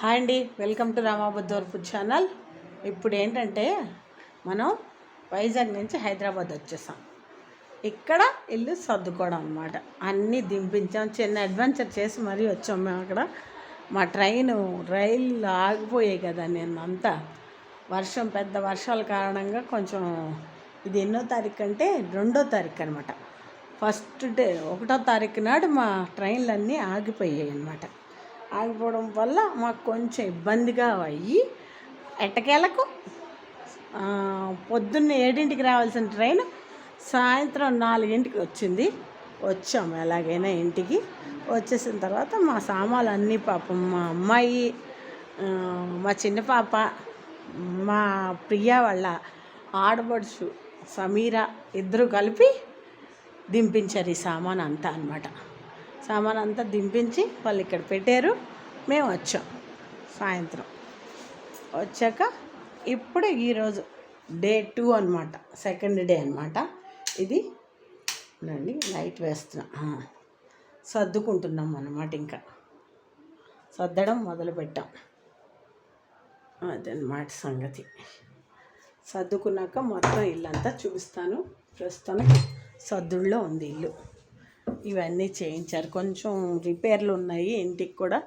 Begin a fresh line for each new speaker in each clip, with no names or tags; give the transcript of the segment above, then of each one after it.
Hi అండి. Welcome to Ramabuddhavarapu channel. ఇప్పుడు ఏంటంటే మనం వైజాగ్ నుంచి హైదరాబాద్ వచ్చేసాం. ఇక్కడ ఇల్లు సర్దుకోవడం అనమాట అన్నీ దింపించాం. చిన్న అడ్వెంచర్ చేసి మరీ వచ్చాం మేము అక్కడ. మా ట్రైన్ రైలు ఆగిపోయాయి కదా నేను అంతా వర్షం పెద్ద వర్షాల కారణంగా కొంచెం ఇది ఎన్నో తారీఖు అంటే రెండో తారీఖు అనమాట ఫస్ట్ డే ఒకటో తారీఖు నాడు మా ట్రైన్లన్నీ ఆగిపోయాయి అనమాట ఆగిపోవడం వల్ల మాకు కొంచెం ఇబ్బందిగా అయ్యి ఎట్టకేలకు పొద్దున్న ఏడింటికి రావాల్సిన ట్రైన్ సాయంత్రం నాలుగింటికి వచ్చింది. వచ్చాము ఎలాగైనా ఇంటికి. వచ్చేసిన తర్వాత మా సామాన్లు అన్నీ పాపం మా అమ్మాయి మా చిన్న పాప మా ప్రియ వాళ్ళ ఆడబడుచు సమీర ఇద్దరు కలిపి దింపించారు ఈ సామాన్ అంతా అనమాట సామాన్ అంతా దింపించి వాళ్ళు ఇక్కడ పెట్టారు. మేము వచ్చాం సాయంత్రం. వచ్చాక ఇప్పుడు ఈరోజు డే టూ అనమాట సెకండ్ డే అనమాట ఇది నండి లైట్ వేస్తున్నా. సర్దుకుంటున్నాం అన్నమాట ఇంకా. సర్దడం మొదలుపెట్టాం. అదనమాట సంగతి. సర్దుకున్నాక మొత్తం ఇల్లంతా చూపిస్తాను. ప్రస్తుతానికి సర్దుల్లో ఉంది ఇల్లు. ఇవన్నీ చేయించారు. కొంచెం రిపేర్లు ఉన్నాయి ఇంటికి కూడా.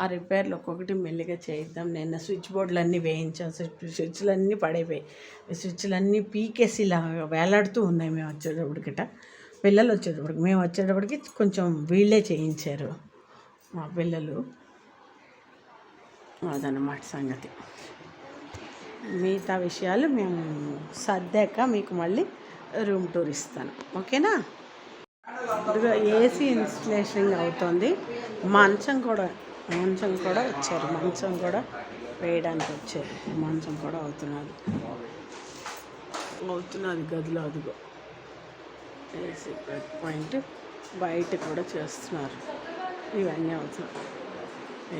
ఆ రిపేర్లు ఒక్కొక్కటి మెల్లిగా చేయిద్దాం. నిన్న స్విచ్ బోర్డులన్నీ వేయించాం స్విచ్లు అన్నీ పడైపోయాయి స్విచ్లన్నీ స్విచ్లు అన్నీ పీకేసి ఇలా వేలాడుతూ ఉన్నాయి మేము వచ్చేటప్పటికిట. పిల్లలు వచ్చేటప్పటికి. మేము వచ్చేటప్పటికి కొంచెం వీళ్ళే చేయించారు. మా పిల్లలు. అదనమాట సంగతి. మిగతా విషయాలు మేము సర్దాక మీకు మళ్ళీ రూమ్ టూర్ ఇస్తాను. ఓకేనా? ఇదిగో ఏసీ ఇన్స్టలేషన్ అవుతుంది. మంచం కూడా మంచం కూడా వచ్చారు. మంచం కూడా వేయడానికి వచ్చారు. మంచం కూడా అవుతున్నది. అవుతున్నది గదిలో అదిగో. ఏసీ పాయింట్ బయట కూడా చేస్తున్నారు. ఇవన్నీ అవుతున్నాయి.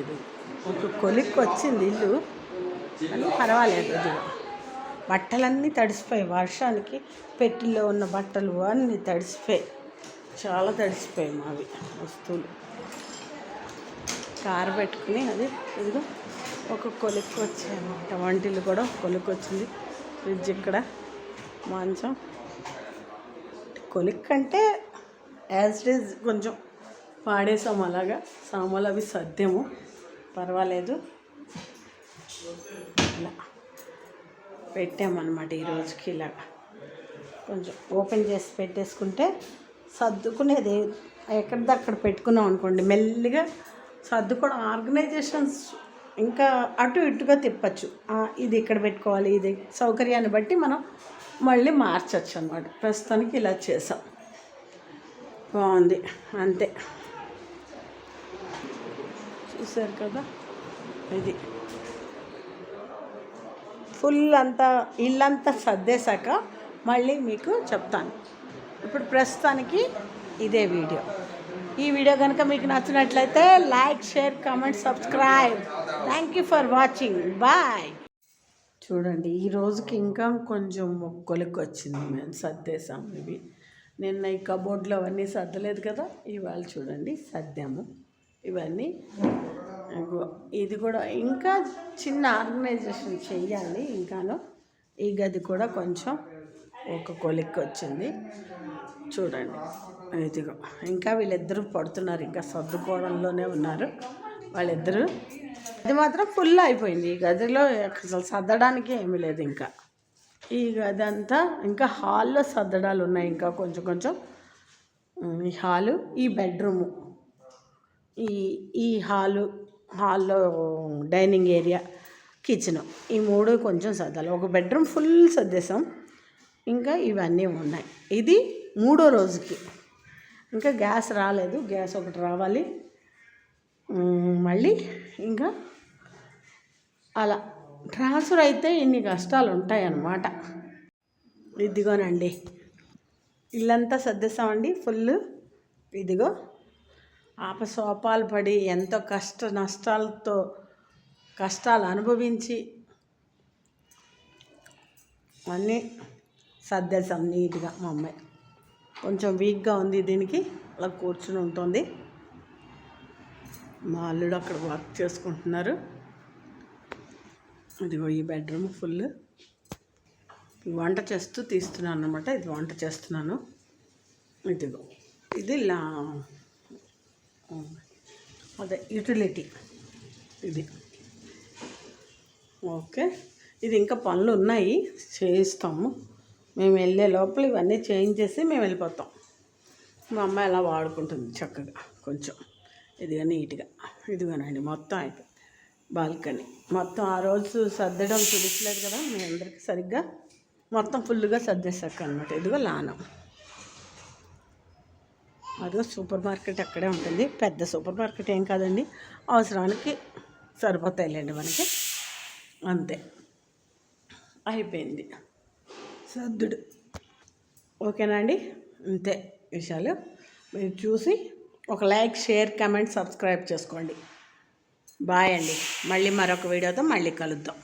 ఇది ఒక కొలిక్కి వచ్చింది ఇల్లు. కానీ పర్వాలేదు ఇదిగో బట్టలన్నీ తడిసిపోయాయి. వర్షానికి పెట్టిలో ఉన్న బట్టలు అన్నీ తడిసిపోయాయి. చాలా తడిసిపోయాయి మావి వస్తువులు. కారు పెట్టుకుని అది ఇదిగో ఒక కొలిక్కి వచ్చాయన్నమాట. వంటిల్లు కూడా ఒక కొలిక్కి వచ్చింది. ఫ్రిడ్జ్ ఇక్కడ మంచం. కొలిక్ అంటే యాజ్ ఇట్ ఈజ్ కొంచెం పాడేసాము అలాగా. సామాన్లు అవి సర్దేము. పర్వాలేదు. ఇలా పెట్టామన్నమాట ఈరోజుకి రోజుకి ఇలాగా. కొంచెం ఓపెన్ చేసి పెట్టేసుకుంటే సర్దుకునేది ఎక్కడిది అక్కడ పెట్టుకున్నాం అనుకోండి. మెల్లిగా సర్దుకోవడం ఆర్గనైజేషన్స్ ఇంకా అటు ఇటుగా తిప్పచ్చు. ఇది ఇక్కడ పెట్టుకోవాలి ఇది సౌకర్యాన్ని బట్టి మనం మళ్ళీ మార్చచ్చు అనమాట ప్రస్తుతానికి ఇలా చేసాం. బాగుంది. అంతే. చూసారు కదా? ఇది. ఫుల్ అంతా ఇల్లంతా సర్దేశాక మళ్ళీ మీకు చెప్తాను. ఇప్పుడు ప్రస్తుతానికి ఇదే వీడియో. ఈ వీడియో కనుక మీకు నచ్చినట్లయితే like share comment subscribe. Thank you for watching bye చూడండి ఈ రోజుకి ఇంకా కొంచెం మొక్కలకు వచ్చింది మేము సర్దేశాం ఇవి. నిన్న ఈ కబోర్డ్లో అవన్నీ సర్దలేదు కదా ఇవాళ చూడండి సర్దాము. ఇవన్నీ ఇది కూడా ఇంకా చిన్న ఆర్గనైజేషన్ చేయాలి ఇంకాను. ఈ గది కూడా కొంచెం ఒక కొలిక్కి వచ్చింది. చూడండి. ఇదిగో ఇంకా వీళ్ళిద్దరూ పడుతున్నారు ఇంకా సర్దుకోవడంలోనే ఉన్నారు. వాళ్ళిద్దరూ ఇది మాత్రం ఫుల్ అయిపోయింది. ఈ గదిలో అసలు సర్దడానికి ఏమీ లేదు ఇంకా. ఈ గది అంతా ఇంకా హాల్లో సర్దడాలు ఉన్నాయి ఇంకా కొంచెం కొంచెం. ఈ హాలు ఈ బెడ్రూము. ఈ ఈ హాలు హాల్లో డైనింగ్ ఏరియా కిచెన్. ఈ మూడు కొంచెం సర్దాలి. ఒక బెడ్రూమ్ ఫుల్ సర్దేశాం. ఇంకా ఇవన్నీ ఉన్నాయి. ఇది మూడో రోజుకి. ఇంకా గ్యాస్ రాలేదు. గ్యాస్ ఒకటి రావాలి. మళ్ళీ ఇంకా అలా ట్రాన్స్ఫర్ అయితే ఇన్ని కష్టాలు ఉంటాయన్నమాట. ఇదిగోనండి. ఇల్లంతా సర్దిస్తామండి ఫుల్ ఇదిగో ఆపసోపాలు పడి ఎంతో కష్ట నష్టాలతో కష్టాలు అనుభవించి అన్నీ సర్దేశాం నీట్గా మా అమ్మాయి కొంచెం వీక్గా ఉంది దీనికి. అలా కూర్చుని ఉంటుంది. మా అల్లుడు అక్కడ వర్క్ చేసుకుంటున్నారు. ఇదిగో ఈ బెడ్రూమ్ ఫుల్. వంట చేస్తూ తీస్తున్నాను అనమాట ఇది వంట చేస్తున్నాను. ఇదిగో. ఇది లా అదే యూటిలిటీ. ఇది. ఓకే. ఇది ఇంకా పనులు ఉన్నాయి. చేయిస్తాము. మేము వెళ్ళే లోపల ఇవన్నీ చేంజ్ చేసి మేము వెళ్ళిపోతాం. మా అమ్మాయి అలా వాడుకుంటుంది చక్కగా కొంచెం ఇదిగా నీట్గా ఇదిగోనండి మొత్తం అయిపోయింది. బాల్కనీ మొత్తం ఆ రోజు సర్దడం చూపించలేదు కదా మీ అందరికీ సరిగ్గా మొత్తం ఫుల్గా సర్దేశాక అనమాట ఇదిగో లానం. అదిగో సూపర్ మార్కెట్ అక్కడే ఉంటుంది. పెద్ద సూపర్ మార్కెట్ ఏం కాదండి అవసరానికి సరిపోతాయిలేండి మనకి. అంతే. అయిపోయింది. సద్దుడు ఓకేనా అండి? అంతే విషయాలు. మీరు చూసి ఒక లైక్ షేర్ కమెంట్ సబ్స్క్రైబ్ చేసుకోండి. బాయ్ అండి. మళ్ళీ మరొక వీడియోతో మళ్ళీ కలుద్దాం.